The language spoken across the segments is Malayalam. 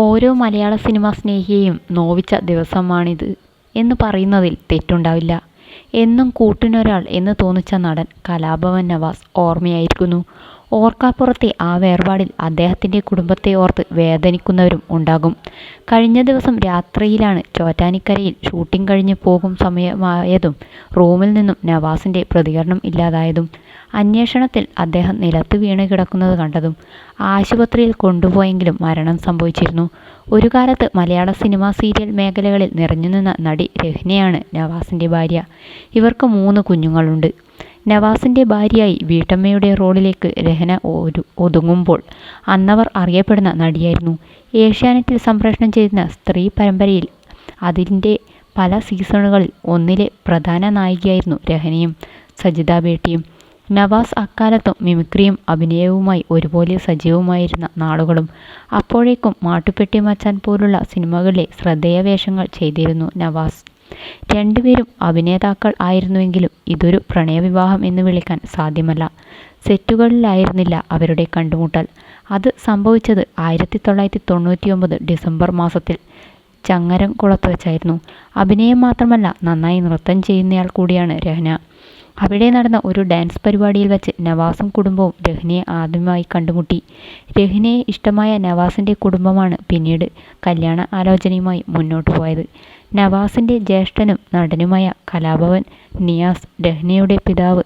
ഓരോ മലയാള സിനിമാ സ്നേഹിയെയും നോവിച്ച ദിവസമാണിത് എന്ന് പറയുന്നതിൽ തെറ്റുണ്ടാവില്ല. എന്നും കൂട്ടിനൊരാൾ എന്ന് തോന്നിച്ച നടൻ കലാഭവൻ നവാസ് ഓർമ്മയായിരിക്കുന്നു. ഓർക്കാപ്പുറത്തെ ആ വേർപാടിൽ അദ്ദേഹത്തിന്റെ കുടുംബത്തെ ഓർത്ത് വേദനിക്കുന്നവരും ഉണ്ടാകും. കഴിഞ്ഞ ദിവസം രാത്രിയിലാണ് ചോറ്റാനിക്കരയിൽ ഷൂട്ടിംഗ് കഴിഞ്ഞ് പോകും സമയമായതും റൂമിൽ നിന്നും നവാസിന്റെ പ്രതികരണം ഇല്ലാതായതും. അന്വേഷണത്തിൽ അദ്ദേഹം നിലത്ത് വീണ് കിടക്കുന്നത് കണ്ടതും. ആശുപത്രിയിൽ കൊണ്ടുപോയെങ്കിലും മരണം സംഭവിച്ചിരുന്നു. ഒരു കാലത്ത് മലയാള സിനിമാ സീരിയൽ മേഖലകളിൽ നിറഞ്ഞുനിന്ന നടി രഹ്നയാണ് നവാസിന്റെ ഭാര്യ. ഇവർക്ക് മൂന്ന് കുഞ്ഞുങ്ങളുണ്ട്. നവാസിന്റെ ഭാര്യയായി വീട്ടമ്മയുടെ റോളിലേക്ക് രഹന ഒരു ഒതുങ്ങുമ്പോൾ അന്നവർ അറിയപ്പെടുന്ന നടിയായിരുന്നു. ഏഷ്യാനെറ്റിൽ സംപ്രേഷണം ചെയ്യുന്ന സ്ത്രീ പരമ്പരയിൽ അതിന്റെ പല സീസണുകളിൽ ഒന്നിലെ പ്രധാന നായികയായിരുന്നു രഹനയും സജിത ബേട്ടിയും. നവാസ് അക്കാലത്തും മിമിക്രിയും അഭിനയവുമായി ഒരുപോലെ സജീവമായിരുന്ന നാളുകളും. അപ്പോഴേക്കും മാട്ടുപ്പെട്ടി മച്ചാൻ പോലുള്ള സിനിമകളിലെ ശ്രദ്ധേയ വേഷങ്ങൾ ചെയ്തിരുന്നു നവാസ്. രണ്ടുപേരും അഭിനേതാക്കൾ ആയിരുന്നുവെങ്കിലും ഇതൊരു പ്രണയവിവാഹം എന്ന് വിളിക്കാൻ സാധ്യമല്ല. സെറ്റുകളിലായിരുന്നില്ല അവരുടെ കണ്ടുമുട്ടൽ. അത് സംഭവിച്ചത് ആയിരത്തി തൊള്ളായിരത്തി തൊണ്ണൂറ്റിയൊമ്പത് ഡിസംബർ മാസത്തിൽ ചങ്ങരം ചങ്ങരംകുളത്ത് വെച്ചായിരുന്നു അഭിനയം മാത്രമല്ല നന്നായി നൃത്തം ചെയ്യുന്നയാൾ കൂടിയാണ് രഹ്ന. അവിടെ നടന്ന ഒരു ഡാൻസ് പരിപാടിയിൽ വച്ച് നവാസും കുടുംബവും രഹ്നയെ ആദ്യമായി കണ്ടുമുട്ടി. രഹ്നയെ ഇഷ്ടമായ നവാസിന്റെ കുടുംബമാണ് പിന്നീട് കല്യാണ ആലോചനയുമായി മുന്നോട്ട് പോയത്. നവാസിന്റെ ജ്യേഷ്ഠനും നടനുമായ കലാഭവൻ നിയാസ് രഹ്നയുടെ പിതാവ്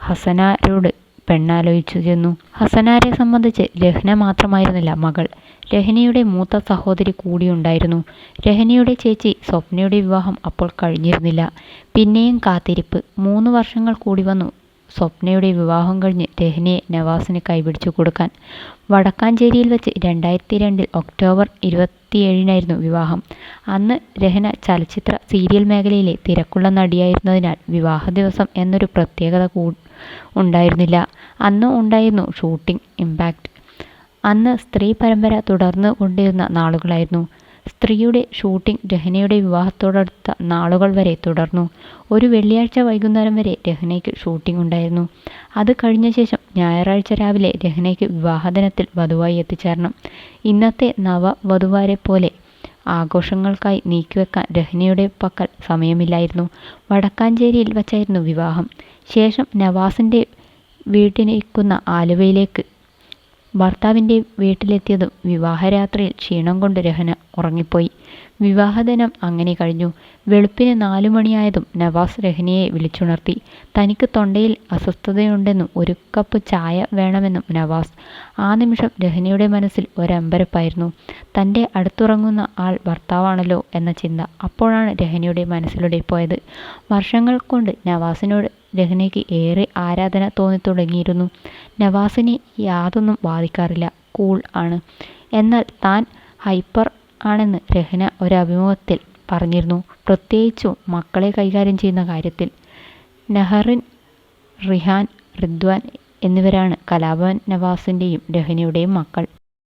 ഹസനാരോട് പെണ്ണാലോചിച്ചു ചെന്നു ഹസനാരെ സംബന്ധിച്ച് രഹ്ന മാത്രമായിരുന്നില്ല മകൾ. രഹ്നയുടെ മൂത്ത സഹോദരി കൂടിയുണ്ടായിരുന്നു. രഹനയുടെ ചേച്ചി സ്വപ്നയുടെ വിവാഹം അപ്പോൾ കഴിഞ്ഞിരുന്നില്ല. പിന്നെയും കാത്തിരിപ്പ്. മൂന്ന് വർഷങ്ങൾ കൂടി വന്നു സ്വപ്നയുടെ വിവാഹം കഴിഞ്ഞ് രഹനയെ നവാസിന് കൈപിടിച്ചു കൊടുക്കാൻ. വടക്കാഞ്ചേരിയിൽ വെച്ച് രണ്ടായിരത്തി രണ്ടിൽ ഒക്ടോബർ ഇരുപത്തിയേഴിനായിരുന്നു വിവാഹം. അന്ന് രഹന ചലച്ചിത്ര, സീരിയൽ മേഖലയിലെ തിരക്കുള്ള നടിയായിരുന്നതിനാൽ വിവാഹ ദിവസം എന്നൊരു പ്രത്യേകത ഉണ്ടായിരുന്നില്ല. അന്ന് ഉണ്ടായിരുന്നു ഷൂട്ടിംഗ് ഇംപാക്ട്. അന്ന് സ്ത്രീ പരമ്പര തുടർന്നു കൊണ്ടിരുന്ന നാളുകളായിരുന്നു. സ്ത്രീയുടെ ഷൂട്ടിംഗ് രഹനയുടെ വിവാഹത്തോടടുത്ത നാളുകൾ വരെ തുടർന്നു. ഒരു വെള്ളിയാഴ്ച വൈകുന്നേരം വരെ രഹനയ്ക്ക് ഷൂട്ടിംഗ് ഉണ്ടായിരുന്നു. അത് കഴിഞ്ഞ ശേഷം ഞായറാഴ്ച രാവിലെ രഹനയ്ക്ക് വിവാഹദിനത്തിൽ വധുവായി എത്തിച്ചേരണം. ഇന്നത്തെ നവ വധുവാരെ പോലെ ആഘോഷങ്ങൾക്കായി നീക്കിവെക്കാൻ രഹ്നയുടെ പക്കൽ സമയമില്ലായിരുന്നു. വടക്കാഞ്ചേരിയിൽ വച്ചായിരുന്നു വിവാഹം. ശേഷം നവാസിന്റെ വീടിരിക്കുന്ന ആലുവയിലേക്ക് ഭർത്താവിന്റെ വീട്ടിലെത്തിയതും വിവാഹരാത്രിയിൽ ക്ഷീണം കൊണ്ട് രഹന ഉറങ്ങിപ്പോയി. വിവാഹദിനം അങ്ങനെ കഴിഞ്ഞു. വെളുപ്പിന് നാലു മണിയായതും നവാസ് രഹനയെ വിളിച്ചുണർത്തി. തനിക്ക് തൊണ്ടയിൽ അസ്വസ്ഥതയുണ്ടെന്നും ഒരു കപ്പ് ചായ വേണമെന്നും നവാസ്. ആ നിമിഷം രഹനയുടെ മനസ്സിൽ ഒരമ്പരപ്പായിരുന്നു. തന്റെ അടുത്തുറങ്ങുന്ന ആൾ ഭർത്താവാണല്ലോ എന്ന ചിന്ത അപ്പോഴാണ് രഹനയുടെ മനസ്സിലൂടെ പോയത്. വർഷങ്ങൾ കൊണ്ട് നവാസിനോട് രഹ്നയ്ക്ക് ഏറെ ആരാധന തോന്നിത്തുടങ്ങിയിരുന്നു. നവാസിനെ യാതൊന്നും ബാധിക്കാറില്ല. കൂൾ ആണ്. എന്നാൽ താൻ ഹൈപ്പർ ആണെന്ന് രഹ്ന ഒരഭിമുഖത്തിൽ പറഞ്ഞിരുന്നു. പ്രത്യേകിച്ചും മക്കളെ കൈകാര്യം ചെയ്യുന്ന കാര്യത്തിൽ. നഹറിൻ, റിഹാൻ, റിദ്വാൻ എന്നിവരാണ് കലാഭവൻ നവാസിന്റെയും രഹ്നയുടെയും മക്കൾ.